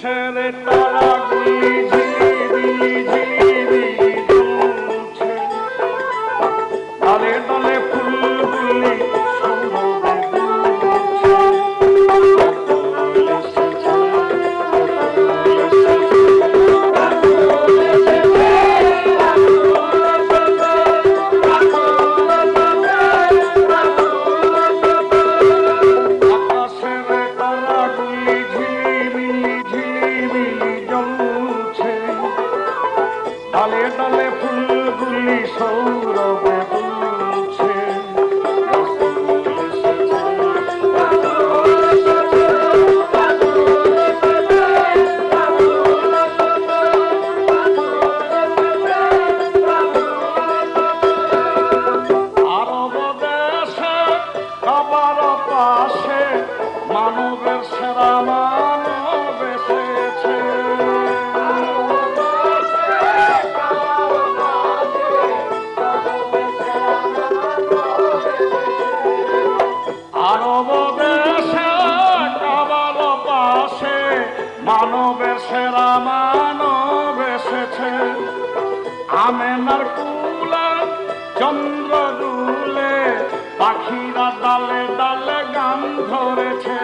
Shall it not be? gul gul sour আমেনার কুলা চন্দ্র দুলে, পাখিরা ডালে ডালে গান ধরেছে।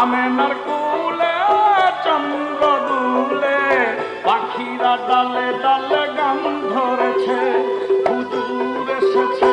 আমেনার কুলে চন্দ্র দুলে, পাখিরা ডালে ডালে গান ধরেছে। হুজুর এসেছে।